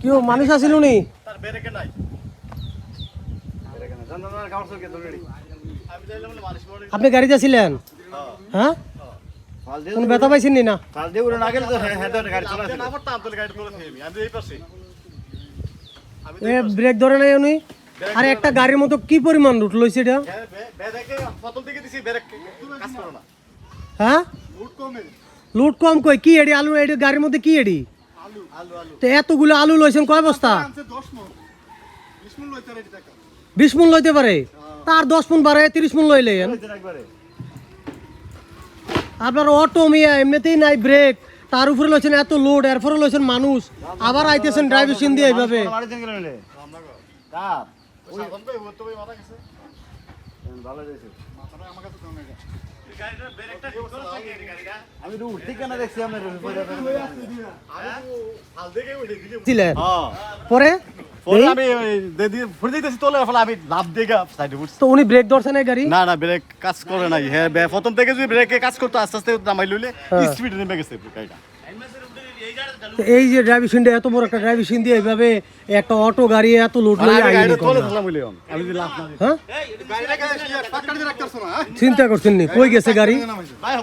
কিয় মানুষ আছিল নি? তার ব্রেকে নাই ব্রেকে নাই জান জান কামড় চলকে ধরে আমি যাইলে মালিশ করে আপনি গাড়িতে ছিলেন? হ্যাঁ? দিয়ে ব্যথা পাইছেন নি না? ফাল দিয়ে উড়ে না গেলে তো হ্যাঁ গাড়ি চালা না পড়তাম তো গাড়ি করে থেমি আমি এই পাশে এ ব্রেক ধরে নাই উনি? আর একটা গাড়ির মতো কি পরিমাণ রুট লইছে এটা? ব্রেকে ফতল থেকে দিছি ব্রেক কাজ করো না। হ্যাঁ? কমে। লুট কম কই? কি এডি? আলু, এডি, গাড়ির মধ্যে কি এডি? তো এতগুলো আলু লইছেন, কয় বস্তা? আনছে 10 20 লইতে রেডি টাকা বিশ মন লইতে পারে। তার দশ মন বাড়ে তিরিশ মন লইতে একবারে আপনার অটো মিয়া এমনিতেই নাই, ব্রেক। তার উপরে লইছেন এত লোড এরপরে লইছেন মানুষ। আবার আইতেছেন ড্রাইভেশন দিয়ে এইভাবে। ভালো আমি তো উঠতে কেন দেখছি আমি হ্যাঁ পরে? পরে আমি লাভ দিয়ে তো উনি ব্রেক ধরছে না গাড়ি? না না ব্রেক কাজ করে নাই। হ্যাঁ বে- প্রথম থেকে যদি ব্রেকে কাজ করতো আস্তে আস্তে নামাই লইলে স্পিড নেমে গেছে গাড়িটা। এই যে ড্রাইভিং এত বড় একটা ড্রাইভিং দিয়ে এইভাবে একটা অটো গাড়ি এত লোড নিয়ে লই আমি আইনি তোলে থাকলাম বলে আমি যদি লাভ না দিই। হ্যাঁ? চিন্তা করছেন নি? কই গেছে গাড়ি? ভাই